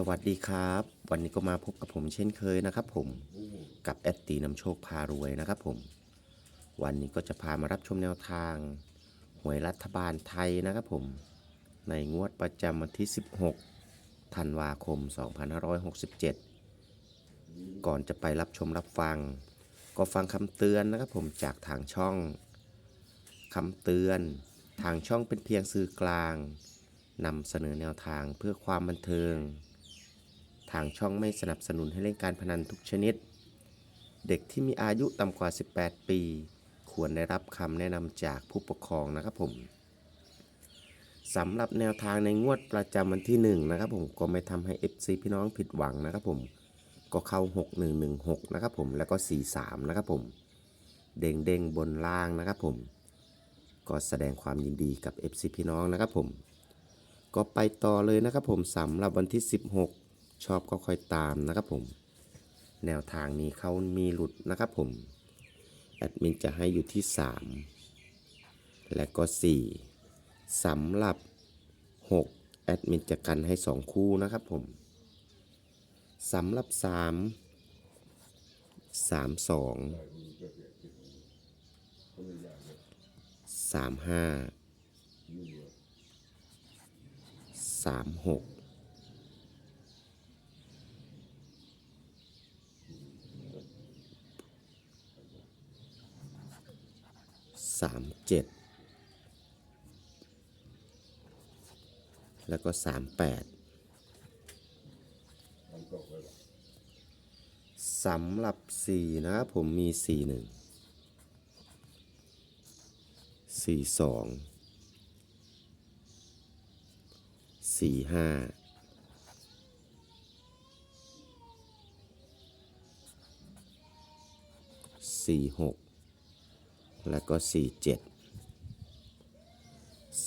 สวัสดีครับ วันนี้ก็มาพบกับผมเช่นเคยนะครับ ผมกับแอดตีนำโชคพารวยนะครับผม วันนี้ก็จะพามารับชมแนวทาง หวยรัฐบาลไทยนะครับผม ในงวดประจำวันที่ 16 ธันวาคม 2567 ก่อนจะไปรับชมรับฟัง ก็ฟังคำเตือนนะครับผมจากทางช่องคำเตือน ทางช่องเป็นเพียงสื่อกลางนำเสนอแนวทางเพื่อความบันเทิง ทางช่องไม่สนับสนุนให้เล่นการพนันทุกชนิด เด็กที่มีอายุต่ำกว่า 18 ปี ควรได้รับคำแนะนำจากผู้ปกครองนะครับผมสำหรับแนวทางในงวดประจำวันที่ 1 นะครับผมก็ไม่ทำให้ FC พี่น้องผิดหวังนะครับผมก็เข้า 6116 นะครับผมแล้วก็ 43 นะครับผมเด้งเด้งบนล่างนะครับผมก็แสดงความยินดีกับ FC พี่น้องนะครับผมก็ไปต่อเลยนะครับผมสำหรับวันที่ 16 ชอบก็ค่อยตามนะครับผม แนวทางนี้เขามีหลุดนะครับผม แอดมินจะให้อยู่ที่ 3 และก็ 4 สำหรับ 6 แอดมินจะกันให้ 2 คู่นะครับผมสำหรับ 3 3 2 3 5 3 6 สามเจ็ดแล้วก็สามแปดสำหรับสี่นะครับผมมีสี่หนึ่งสี่สองสี่ห้าสี่หก แล้วก็ 47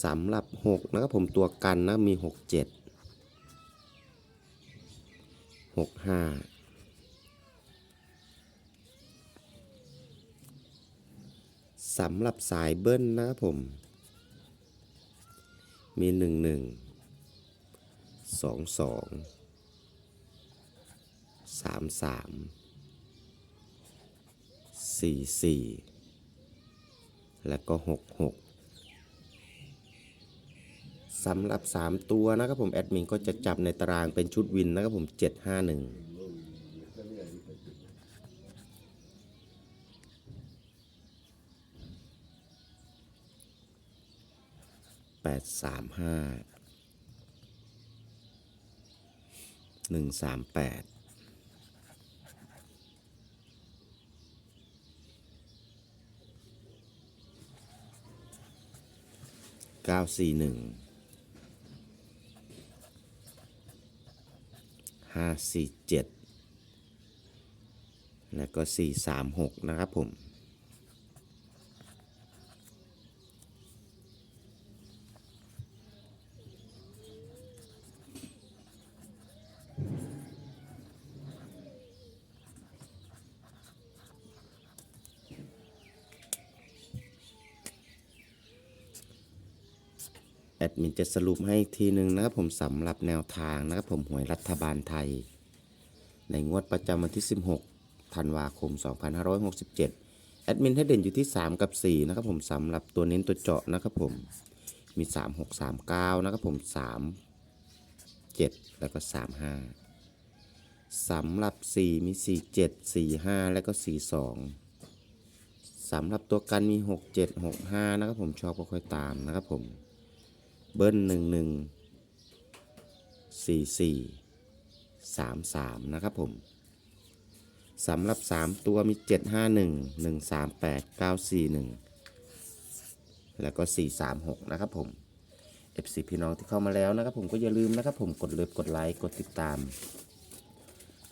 สำหรับ 6 นะครับผมตัวกันนะมี 67 65สำหรับสายเบิ้ลนะครับผม มี 1 1 2 2 3 3 4 4 แล้วก็หกหกสำหรับสามตัวนะครับผมแอดมินก็จะจับในตารางเป็นชุดวินนะครับผมเจ็ดห้าหนึ่งแปดสามห้าหนึ่งสามแปด เก้าสี่หนึ่งห้าสี่เจ็ดแล้วก็สี่สามหกนะครับผม แอดมินจะสรุปให้ทีหนึ่งนะครับผมสำหรับแนวทางนะครับผมหวยรัฐบาลไทย ในงวดประจำวันที่ 16 ธันวาคม 2567 แอดมินให้เด่นอยู่ที่ 3 กับ 4 นะครับผมสำหรับตัวเน้นตัวเจาะนะครับผมมี 3 6 3 9 นะครับผม 3 7 แล้วก็ 35สำหรับ 4 มี 4 7 4 5 แล้วก็ 4 2สำหรับตัวกันมี 6 7 6 5 นะครับผมชอบก็ค่อยตามนะครับผม เบิ้ลหนึ่งหนึ่งสี่สี่สามสามนะครับผมสำหรับสามตัวมีเจ็ดห้าหนึ่งหนึ่งสามแปดเก้าสี่หนึ่งแล้วก็สี่สามหกนะครับผม FC พี่น้องที่เข้ามาแล้วนะครับผมก็อย่าลืมนะครับผมกดเลิฟกดไลค์กดติดตาม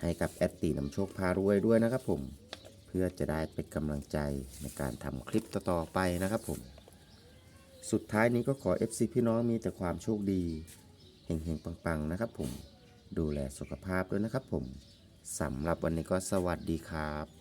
ให้กับแอดตีนำโชคพารวยด้วยนะครับผม เพื่อจะได้เป็นกำลังใจในการทำคลิปต่อๆไปนะครับผม สุดท้ายนี้ก็ขอ FC พี่น้องมีแต่ความโชคดีเฮงๆ ปังๆ นะครับผม ดูแลสุขภาพด้วยนะครับผมสำหรับวันนี้ก็สวัสดีครับ